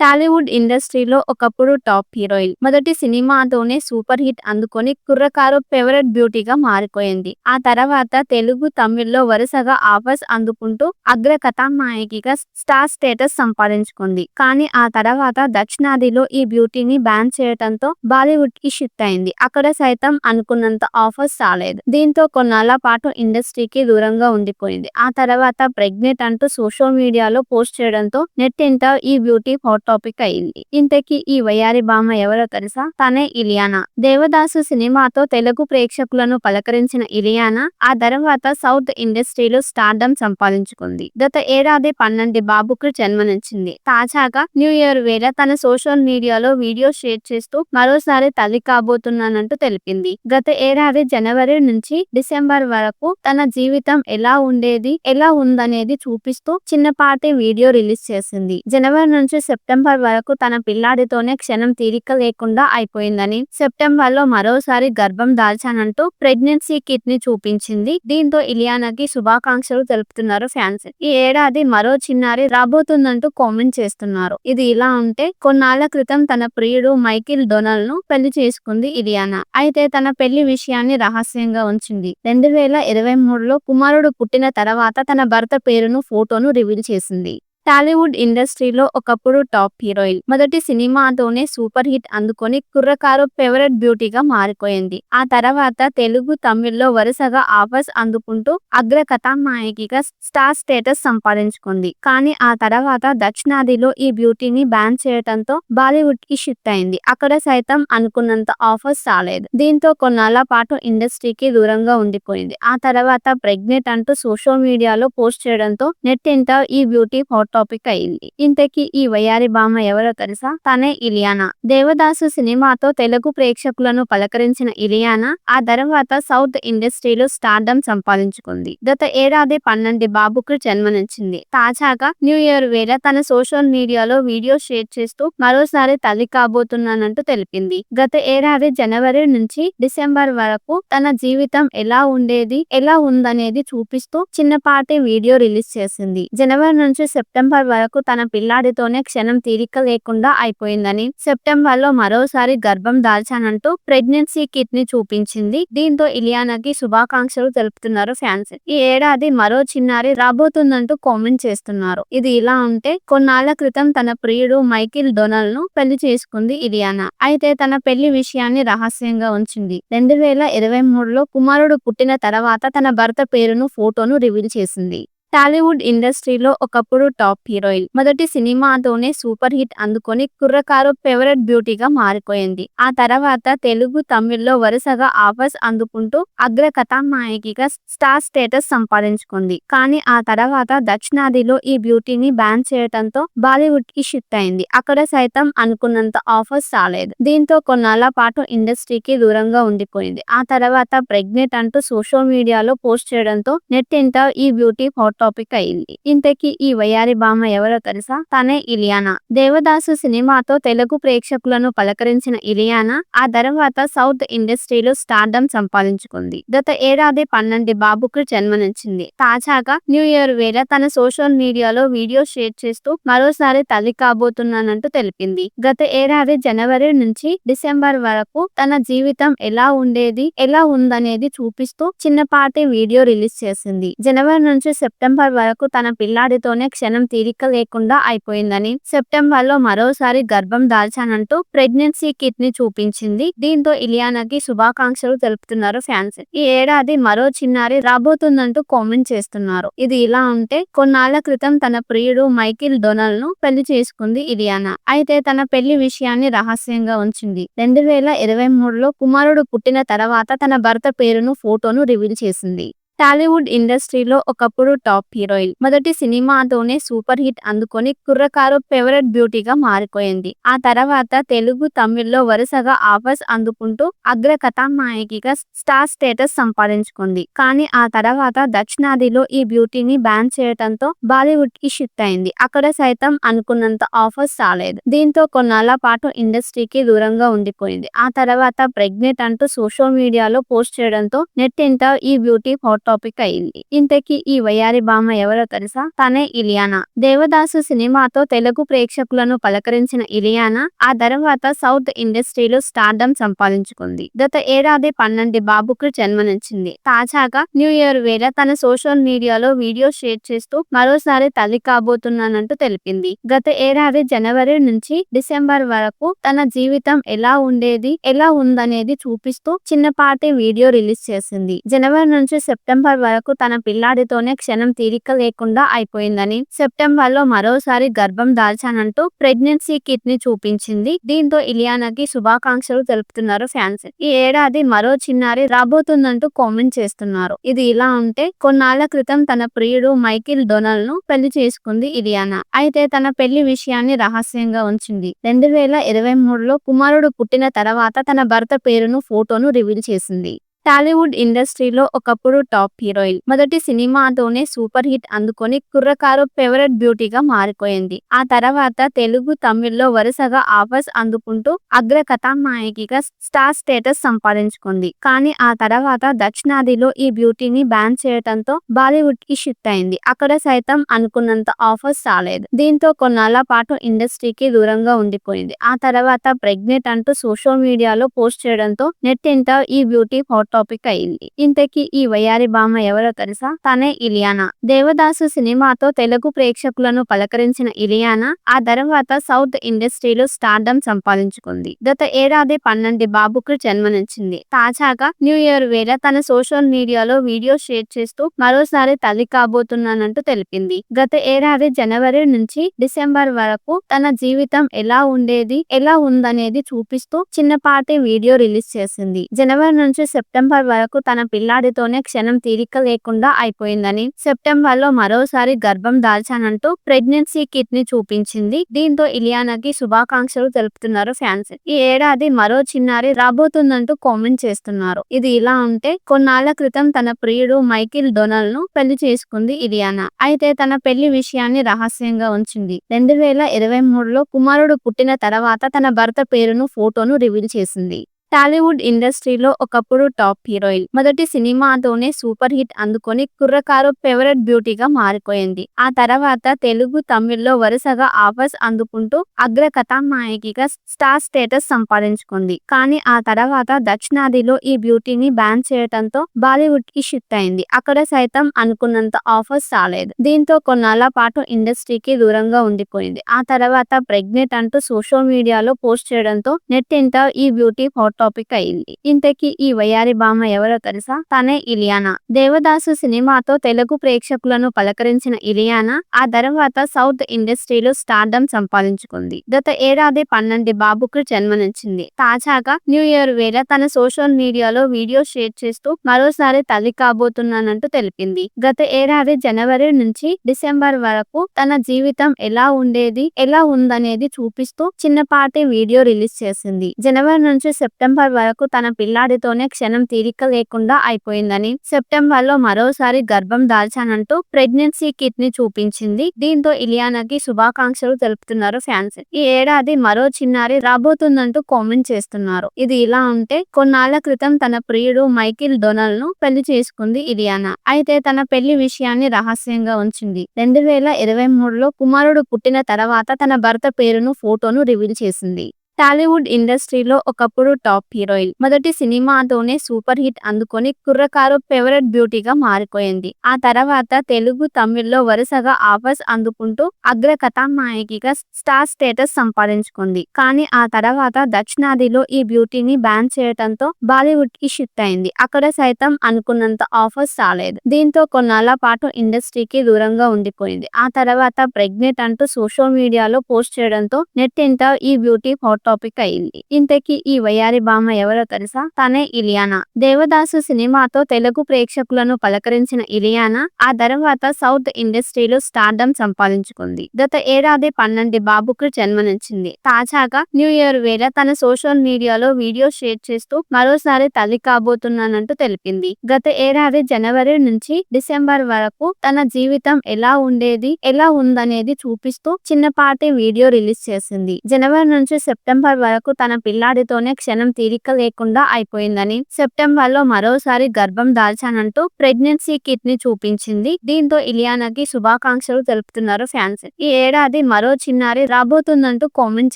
టాలీవుడ్ ఇండస్ట్రీలో ఒకప్పుడు top heroine. మొదటి సినిమాతోనే సూపర్ హిట్ అందుకొని కుర్రకారు ఫేవరెట్ బ్యూటీగా మారిపోయింది. ఆ తర్వాత తెలుగు తమిళ్ళో వరుసగా ఆఫర్స్ అందుకుంటూ అగ్ర కథానాయకిగా స్టార్ స్టేటస్ సంపాదించుకుంది. కానీ ఆ తర్వాత దక్షిణాదిలో ఈ బ్యూటీని బ్యాన్ చేయడంతో బాలీవుడ్కి షిఫ్ట్ అయింది. అక్కడ సైతం అనుకున్నంత ఆఫర్స్ రాలేదు. దీంతో కొన్నాళ్ళ పాటు ఇండస్ట్రీకి దూరంగా ఉండిపోయింది. ఆ తర్వాత ప్రెగ్నెంట్ అంటూ సోషల్ మీడియాలో పోస్ట్ చేయడంతో నెట్టింట ఈ బ్యూటీ హాట్ టాపిక్ అయింది. ఇంతకీ ఈ వయారి బామ్మ ఎవరో తెలుసా? తనే ఇలియానా. దేవదాసు సినిమాతో తెలుగు ప్రేక్షకులను పలకరించిన ఇలియానా ఆ తర్వాత సౌత్ ఇండస్ట్రీలో స్టార్డమ్ సంపాదించుకుంది. గత ఏడాది పన్నెండు బాబుకు జన్మనిచ్చింది. తాజాగా న్యూ ఇయర్ వేళ తన సోషల్ మీడియాలో వీడియో షేర్ చేస్తూ మరోసారి తల్లి కాబోతున్నానంటూ తెలిపింది. గత ఏడాది జనవరి నుంచి డిసెంబర్ వరకు తన జీవితం ఎలా ఉండేది ఎలా ఉందనేది చూపిస్తూ చిన్నపాటి వీడియో రిలీజ్ చేసింది. జనవరి నుంచి సెప్టెంబర్ వరకు తన పిల్లాడితోనే క్షణం తీరిక లేకుండా అయిపోయిందని సెప్టెంబర్లో మరోసారి గర్భం దాల్చానంటూ ప్రెగ్నెన్సీ కిట్ని చూపించింది. దీంతో ఇలియానాకి శుభాకాంక్షలు తెలుపుతున్నారు ఫ్యాన్స్. ఈ ఏడాది మరో చిన్నారి రాబోతుందంటూ కామెంట్ చేస్తున్నారు. ఇది ఇలా ఉంటే కొన్నాళ్ళ క్రితం తన ప్రియుడు మైకిల్ డొనల్ను పెళ్ళి చేసుకుంది ఇలియానా. అయితే తన పెళ్ళి విషయాన్ని రహస్యంగా ఉంచింది. రెండు వేల ఇరవై మూడులో కుమారుడు పుట్టిన తర్వాత తన భర్త పేరును ఫోటోను రివీల్ చేసింది. టాలీవుడ్ ఇండస్ట్రీలో ఒకప్పుడు టాప్ హీరోయిన్. మొదటి సినిమాతోనే సూపర్ హిట్ అందుకొని కుర్రకారు ఫేవరెట్ బ్యూటీగా మారిపోయింది. ఆ తర్వాత తెలుగు తమిళ్ళో వరుసగా ఆఫర్స్ అందుకుంటూ అగ్ర కథానాయకిగా స్టార్ స్టేటస్ సంపాదించుకుంది. కానీ ఆ తర్వాత దక్షిణాదిలో ఈ బ్యూటీని బ్యాన్ చేయడంతో బాలీవుడ్కి షిఫ్ట్ అయింది. అక్కడ సైతం అనుకున్నంత ఆఫర్స్ రాలేదు. దీంతో కొన్నాళ్ళ పాటు ఇండస్ట్రీకి దూరంగా ఉండిపోయింది. ఆ తర్వాత ప్రెగ్నెంట్ అంటూ సోషల్ మీడియాలో పోస్ట్ చేయడంతో నెట్టింట ఈ బ్యూటీ ఫోటో టాపిక్ అయింది ఇంతకీ ఈ వయారి బామ్మ ఎవరో తెలుసా? తనే ఇలియానా. దేవదాసు సినిమాతో తెలుగు ప్రేక్షకులను పలకరించిన ఇలియానా ఆ తర్వాత సౌత్ ఇండస్ట్రీలో స్టార్డమ్ సంపాదించుకుంది. గత ఏడాది పన్నెండు బాబుకు జన్మనిచ్చింది. తాజాగా న్యూ ఇయర్ వేళ తన సోషల్ మీడియాలో వీడియో షేర్ చేస్తూ మరోసారి తల్లి కాబోతున్నానంటూ తెలిపింది. గత ఏడాది జనవరి నుంచి డిసెంబర్ వరకు తన జీవితం ఎలా ఉండేది ఎలా ఉందనేది చూపిస్తూ చిన్నపాటి వీడియో రిలీజ్ చేసింది. జనవరి నుంచి సెప్టెంబర్ వరకు తన పిల్లాడితోనే క్షణం తీరిక లేకుండా అయిపోయిందని సెప్టెంబర్లో మరోసారి గర్భం దాల్చానంటూ ప్రెగ్నెన్సీ కిట్ని చూపించింది. దీంతో ఇలియానాకి శుభాకాంక్షలు తెలుపుతున్నారు ఫ్యాన్స్. ఈ ఏడాది మరో చిన్నారి రాబోతుందంటూ కామెంట్ చేస్తున్నారు. ఇది ఇలా ఉంటే కొన్నాళ్ళ క్రితం తన ప్రియుడు మైకిల్ డొనాల్డ్ను పెళ్ళి చేసుకుంది ఇలియానా. అయితే తన పెళ్ళి విషయాన్ని రహస్యంగా ఉంచింది. రెండు వేల ఇరవై మూడులో కుమారుడు పుట్టిన తర్వాత తన భర్త పేరును ఫోటోను రివీల్ చేసింది. టాలీవుడ్ ఇండస్ట్రీలో ఒకప్పుడు టాప్ హీరోయిన్. మొదటి సినిమాతోనే సూపర్ హిట్ అందుకొని కుర్రకారు ఫేవరెట్ బ్యూటీగా మారిపోయింది. ఆ తర్వాత తెలుగు తమిళ్ళో వరుసగా ఆఫర్స్ అందుకుంటూ అగ్ర కథానాయకిగా స్టార్ స్టేటస్ సంపాదించుకుంది. కానీ ఆ తర్వాత దక్షిణాదిలో ఈ బ్యూటీని బ్యాన్ చేయడంతో బాలీవుడ్కి షిఫ్ట్ అయింది. అక్కడ సైతం అనుకున్నంత ఆఫర్స్ రాలేదు. దీంతో కొన్నాళ్ళ పాటు ఇండస్ట్రీకి దూరంగా ఉండిపోయింది. ఆ తర్వాత ప్రెగ్నెంట్ అంటూ సోషల్ మీడియాలో పోస్ట్ చేయడంతో నెట్ ఇంటర్ ఈ బ్యూటీ హాట్ టాపిక్ అయింది. ఇంతకీ ఈ వయ్యారి బామ్మ ఎవరో తెలుసా? తనే ఇలియానా. దేవదాసు సినిమాతో తెలుగు ప్రేక్షకులను పలకరించిన ఇలియానా ఆ తర్వాత సౌత్ ఇండస్ట్రీలో స్టార్డమ్ సంపాదించుకుంది. గత ఏడాది పన్నెండు బాబుకు జన్మనిచ్చింది. తాజాగా న్యూ ఇయర్ వేళ తన సోషల్ మీడియాలో వీడియో షేర్ చేస్తూ మరోసారి తల్లి కాబోతున్నానంటూ తెలిపింది. గత ఏడాది జనవరి నుంచి డిసెంబర్ వరకు తన జీవితం ఎలా ఉండేది ఎలా ఉందనేది చూపిస్తూ చిన్నపాటి వీడియో రిలీజ్ చేసింది. జనవరి నుంచి సెప్టెంబర్ వరకు తన పిల్లాడితోనే క్షణం తీరిక లేకుండా అయిపోయిందని సెప్టెంబర్లో మరోసారి గర్భం దాల్చానంటూ ప్రెగ్నెన్సీ కిట్ని చూపించింది. దీంతో ఇలియానాకి శుభాకాంక్షలు తెలుపుతున్నారు ఫ్యాన్స్. ఈ ఏడాది మరో చిన్నారి రాబోతుందంటూ కామెంట్ చేస్తున్నారు. ఇది ఇలా ఉంటే కొన్నాళ్ళ క్రితం తన ప్రియుడు మైకిల్ డొనల్ను పెళ్ళి చేసుకుంది ఇలియానా. అయితే తన పెళ్ళి విషయాన్ని రహస్యంగా ఉంచింది. రెండు వేల ఇరవై మూడులో కుమారుడు పుట్టిన తర్వాత తన భర్త పేరును ఫోటోను రివీల్ చేసింది. టాలీవుడ్ ఇండస్ట్రీలో ఒకప్పుడు టాప్ హీరోయిన్. మొదటి సినిమాతోనే సూపర్ హిట్ అందుకొని కుర్రకారు ఫేవరెట్ బ్యూటీగా మారిపోయింది. ఆ తర్వాత తెలుగు తమిళ్ళో వరుసగా ఆఫర్స్ అందుకుంటూ అగ్ర కథానాయకిగా స్టార్ స్టేటస్ సంపాదించుకుంది. కానీ ఆ తర్వాత దక్షిణాదిలో ఈ బ్యూటీని బ్యాన్ చేయడంతో బాలీవుడ్కి షిఫ్ట్ అయింది. అక్కడ సైతం అనుకున్నంత ఆఫర్స్ రాలేదు. దీంతో కొన్నాళ్ళ పాటు ఇండస్ట్రీకి దూరంగా ఉండిపోయింది. ఆ తర్వాత ప్రెగ్నెంట్ అంటూ సోషల్ మీడియాలో పోస్ట్ చేయడంతో నెట్ ఇంటర్ ఈ బ్యూటీ ఫోటో టాపిక్ అయింది. ఇంతకీ ఈ వయ్యారి భామ ఎవరో తెలుసా? తనే ఇలియానా. దేవదాసు సినిమాతో తెలుగు ప్రేక్షకులను పలకరించిన ఇలియానా ఆ తర్వాత సౌత్ ఇండస్ట్రీలో స్టార్డమ్ సంపాదించుకుంది. గత ఏడాది పన్నెండు బాబుకు జన్మనిచ్చింది. తాజాగా న్యూ ఇయర్ వేళ తన సోషల్ మీడియాలో వీడియో షేర్ చేస్తూ మరోసారి తల్లి కాబోతున్నానంటూ తెలిపింది. గత ఏడాది జనవరి నుంచి డిసెంబర్ వరకు తన జీవితం ఎలా ఉండేది ఎలా ఉందనేది చూపిస్తూ చిన్నపాటి వీడియో రిలీజ్ చేసింది. జనవరి నుంచి సెప్టెంబర్ వరకు తన పిల్లాడితోనే క్షణం తీరిక లేకుండా అయిపోయిందని సెప్టెంబర్లో మరోసారి గర్భం దాల్చానంటూ ప్రెగ్నెన్సీ కిట్ని చూపించింది. దీంతో ఇలియానాకి శుభాకాంక్షలు తెలుపుతున్నారు ఫ్యాన్స్. ఈ ఏడాది మరో చిన్నారి రాబోతుందంటూ కామెంట్ చేస్తున్నారు. ఇది ఇలా ఉంటే కొన్నాళ్ళ క్రితం తన ప్రియుడు మైకిల్ డొనాల్డ్ను పెళ్ళి చేసుకుంది ఇలియానా. అయితే తన పెళ్ళి విషయాన్ని రహస్యంగా ఉంచింది. రెండు వేల ఇరవై మూడులో కుమారుడు పుట్టిన తర్వాత తన భర్త పేరును ఫోటోను రివీల్ చేసింది. టాలీవుడ్ ఇండస్ట్రీలో ఒకప్పుడు టాప్ హీరోయిన్. మొదటి సినిమాతోనే సూపర్ హిట్ అందుకొని కుర్రకారు ఫేవరెట్ బ్యూటీగా మారిపోయింది. ఆ తర్వాత తెలుగు తమిళ్ళో వరుసగా ఆఫర్స్ అందుకుంటూ అగ్ర కథానాయకిగా స్టార్ స్టేటస్ సంపాదించుకుంది. కానీ ఆ తర్వాత దక్షిణాదిలో ఈ బ్యూటీని బ్యాన్ చేయడంతో బాలీవుడ్కి షిఫ్ట్ అయింది. అక్కడ సైతం అనుకున్నంత ఆఫర్స్ రాలేదు. దీంతో కొన్నాళ్ళ పాటు ఇండస్ట్రీకి దూరంగా ఉండిపోయింది. ఆ తర్వాత ప్రెగ్నెంట్ అంటూ సోషల్ మీడియాలో పోస్ట్ చేయడంతో నెట్ నెట్టింట ఈ బ్యూటీ ఫోటో టాపిక్ అయింది ఇంతకీ ఈ వయ్యారి భామ ఎవరో తెలుసా? తనే ఇలియానా. దేవదాసు సినిమాతో తెలుగు ప్రేక్షకులను పలకరించిన ఇలియానా ఆ తర్వాత సౌత్ ఇండస్ట్రీలో స్టార్డమ్ సంపాదించుకుంది. గత ఏడాది పన్నెండు బాబుకు జన్మనిచ్చింది. తాజాగా న్యూ ఇయర్ వేళ తన సోషల్ మీడియాలో వీడియో షేర్ చేస్తూ మరోసారి తల్లి కాబోతున్నానంటూ తెలిపింది. గత ఏడాది జనవరి నుంచి డిసెంబర్ వరకు తన జీవితం ఎలా ఉండేది ఎలా ఉందనేది చూపిస్తూ చిన్నపాటి వీడియో రిలీజ్ చేసింది. జనవరి నుంచి సెప్టెంబర్ సెప్టెంబర్ వరకు తన పిల్లాడితోనే క్షణం తీరిక లేకుండా అయిపోయిందని సెప్టెంబర్లో మరోసారి గర్భం దాల్చానంటూ ప్రెగ్నెన్సీ కిట్ని చూపించింది. దీంతో ఇలియానాకి శుభాకాంక్షలు తెలుపుతున్నారు ఫ్యాన్స్. ఈ ఏడాది మరో చిన్నారి రాబోతుందంటూ కామెంట్ చేస్తున్నారు. ఇది ఇలా ఉంటే కొన్నాళ్ళ క్రితం తన ప్రియుడు మైకిల్ డొనాల్డ్ను పెళ్ళి చేసుకుంది ఇలియానా. అయితే తన పెళ్ళి విషయాన్ని రహస్యంగా ఉంచింది. రెండు వేల ఇరవై మూడులో కుమారుడు పుట్టిన తర్వాత తన భర్త పేరును ఫోటోను రివీల్ చేసింది. టాలీవుడ్ ఇండస్ట్రీలో ఒకప్పుడు టాప్ హీరోయిన్. మొదటి సినిమాతోనే సూపర్ హిట్ అందుకొని కుర్రకారు ఫేవరెట్ బ్యూటీగా మారిపోయింది. ఆ తర్వాత తెలుగు తమిళ్ళో వరుసగా ఆఫర్స్ అందుకుంటూ అగ్ర కథానాయకిగా స్టార్ స్టేటస్ సంపాదించుకుంది. కానీ ఆ తర్వాత దక్షిణాదిలో ఈ బ్యూటీని బ్యాన్ చేయడంతో బాలీవుడ్కి షిఫ్ట్ అయింది. అక్కడ సైతం అనుకున్నంత ఆఫర్స్ రాలేదు. దీంతో కొన్నాళ్ళ పాటు ఇండస్ట్రీకి దూరంగా ఉండిపోయింది. ఆ తర్వాత ప్రెగ్నెంట్ అంటూ సోషల్ మీడియాలో పోస్ట్ చేయడంతో నెట్టింట ఈ బ్యూటీ హాట్ టాపిక్ అయింది. ఇంతకీ ఈ వయ్యారి భామ ఎవరో తెలుసా? తనే ఇలియానా. దేవదాసు సినిమాతో తెలుగు ప్రేక్షకులను పలకరించిన ఇలియానా ఆ తర్వాత సౌత్ ఇండస్ట్రీలో స్టార్డమ్ సంపాదించుకుంది. గత ఏడాది పన్నెండు బాబుకు జన్మనిచ్చింది. తాజాగా న్యూ ఇయర్ వేళ తన సోషల్ మీడియాలో వీడియో షేర్ చేస్తూ మరోసారి తల్లి కాబోతున్నానంటూ తెలిపింది. గత ఏడాది జనవరి నుంచి డిసెంబర్ వరకు తన జీవితం ఎలా ఉండేది ఎలా ఉందనేది చూపిస్తూ చిన్నపాటి వీడియో రిలీజ్ చేసింది. జనవరి నుంచి సెప్టెంబర్ వరకు తన పిల్లాడితోనే క్షణం తీరిక లేకుండా అయిపోయిందని సెప్టెంబర్లో మరోసారి గర్భం దాల్చానంటూ ప్రెగ్నెన్సీ కిట్ని చూపించింది. దీంతో ఇలియానాకి శుభాకాంక్షలు తెలుపుతున్నారు ఫ్యాన్స్. ఈ ఏడాది మరో చిన్నారి రాబోతుందంటూ కామెంట్ చేస్తున్నారు. ఇది ఇలా ఉంటే కొన్నాళ్ళ క్రితం తన ప్రియుడు మైకిల్ డొనాల్డ్ను పెళ్ళి చేసుకుంది ఇలియానా. అయితే తన పెళ్ళి విషయాన్ని రహస్యంగా ఉంచింది. రెండు వేల ఇరవై మూడులో కుమారుడు పుట్టిన తర్వాత తన భర్త పేరును ఫోటోను రివీల్ చేసింది. టాలీవుడ్ ఇండస్ట్రీలో ఒకప్పుడు టాప్ హీరోయిన్. మొదటి సినిమాతోనే సూపర్ హిట్ అందుకొని కుర్రకారు ఫేవరెట్ బ్యూటీగా మారిపోయింది. ఆ తర్వాత తెలుగు తమిళ్ళో వరుసగా ఆఫర్స్ అందుకుంటూ అగ్ర కథానాయకిగా స్టార్ స్టేటస్ సంపాదించుకుంది. కానీ ఆ తర్వాత దక్షిణాదిలో ఈ బ్యూటీని బ్యాన్ చేయడంతో బాలీవుడ్కి షిఫ్ట్ అయింది. అక్కడ సైతం అనుకున్నంత ఆఫర్స్ రాలేదు. దీంతో కొన్నాళ్ళ పాటు ఇండస్ట్రీకి దూరంగా ఉండిపోయింది. ఆ తర్వాత ప్రెగ్నెంట్ అంటూ సోషల్ మీడియాలో పోస్ట్ చేయడంతో నెట్ నెట్టింట ఈ బ్యూటీ ఫోటో టాపిక్ అయింది. ఇంతకీ ఈ వయ్యారి భామ ఎవరో తెలుసా? తనే ఇలియానా. దేవదాసు సినిమాతో తెలుగు ప్రేక్షకులను పలకరించిన ఇలియానా ఆ తర్వాత సౌత్ ఇండస్ట్రీలో స్టార్డమ్ సంపాదించుకుంది. గత ఏడాది పన్నెండు బాబుకు జన్మనిచ్చింది. తాజాగా న్యూ ఇయర్ వేళ తన సోషల్ మీడియాలో వీడియో షేర్ చేస్తూ మరోసారి తల్లి కాబోతున్నానంటూ తెలిపింది. గత ఏడాది జనవరి నుంచి డిసెంబర్ వరకు తన జీవితం ఎలా ఉండేది ఎలా ఉందనేది చూపిస్తూ చిన్నపాటి వీడియో రిలీజ్ చేసింది. జనవరి నుంచి సెప్టెంబర్ సెప్టెంబర్ వరకు తన పిల్లాడితోనే క్షణం తీరిక లేకుండా అయిపోయిందని సెప్టెంబర్లో మరోసారి గర్భం దాల్చానంటూ ప్రెగ్నెన్సీ కిట్ని చూపించింది. దీంతో ఇలియానాకి శుభాకాంక్షలు తెలుపుతున్నారు ఫ్యాన్స్. ఈ ఏడాది మరో చిన్నారి రాబోతుందంటూ కామెంట్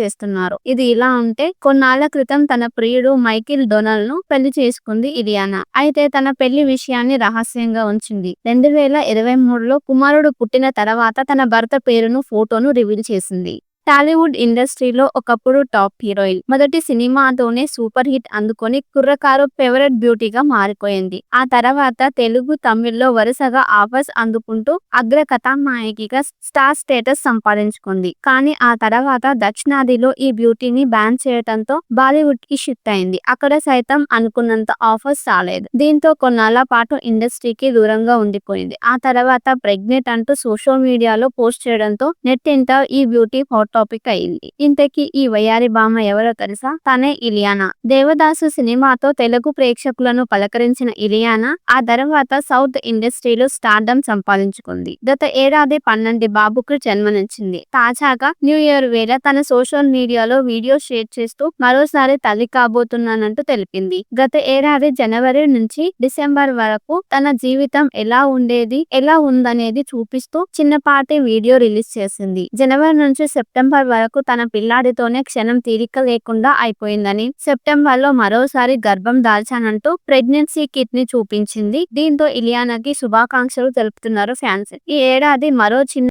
చేస్తున్నారు. ఇది ఇలా ఉంటే కొన్నాళ్ళ క్రితం తన ప్రియుడు మైకిల్ డొనాల్డ్ను పెళ్ళి చేసుకుంది ఇలియానా. అయితే తన పెళ్ళి విషయాన్ని రహస్యంగా ఉంచింది. రెండు వేల ఇరవై మూడులో కుమారుడు పుట్టిన తర్వాత తన భర్త పేరును ఫోటోను రివీల్ చేసింది. టాలీవుడ్ ఇండస్ట్రీలో ఒకప్పుడు టాప్ హీరోయిన్. మొదటి సినిమాతోనే సూపర్ హిట్ అందుకొని కుర్రకారు ఫేవరెట్ బ్యూటీగా మారిపోయింది. ఆ తర్వాత తెలుగు తమిళ్ళో వరుసగా ఆఫర్స్ అందుకుంటూ అగ్ర కథానాయకిగా స్టార్ స్టేటస్ సంపాదించుకుంది. కానీ ఆ తర్వాత దక్షిణాదిలో ఈ బ్యూటీని బ్యాన్ చేయడంతో బాలీవుడ్కి షిఫ్ట్ అయింది. అక్కడ సైతం అనుకున్నంత ఆఫర్స్ రాలేదు. దీంతో కొన్నాళ్ళ పాటు ఇండస్ట్రీకి దూరంగా ఉండిపోయింది. ఆ తర్వాత ప్రెగ్నెంట్ అంటూ సోషల్ మీడియాలో పోస్ట్ చేయడంతో నెట్ ఇంటర్ ఈ బ్యూటీ ఫోటో టాపిక్ అయింది ఇంతకీ ఈ వయ్యారి బామ్మ ఎవరో తెలుసా? తనే ఇలియానా. దేవదాసు సినిమాతో తెలుగు ప్రేక్షకులను పలకరించిన ఇలియానా ఆ తర్వాత సౌత్ ఇండస్ట్రీలో స్టార్డమ్ సంపాదించుకుంది. గత ఏడాది పన్నెండు బాబుకు జన్మనిచ్చింది. తాజాగా న్యూ ఇయర్ వేళ తన సోషల్ మీడియాలో వీడియో షేర్ చేస్తూ మరోసారి తల్లి కాబోతున్నానంటూ తెలిపింది. గత ఏడాది జనవరి నుంచి డిసెంబర్ వరకు తన జీవితం ఎలా ఉండేది ఎలా ఉందనేది చూపిస్తూ చిన్నపాటి వీడియో రిలీజ్ చేసింది. జనవరి నుంచి సెప్టెంబర్ సెప్టెంబర్ వరకు తన పిల్లాడితోనే క్షణం తీరిక లేకుండా అయిపోయిందని సెప్టెంబర్లో మరోసారి గర్భం దాల్చానంటూ ప్రెగ్నెన్సీ కిట్ని చూపించింది. దీంతో ఇలియానాకి శుభాకాంక్షలు తెలుపుతున్నారు ఫ్యాన్స్. ఈ ఏడాది మరో చిన్న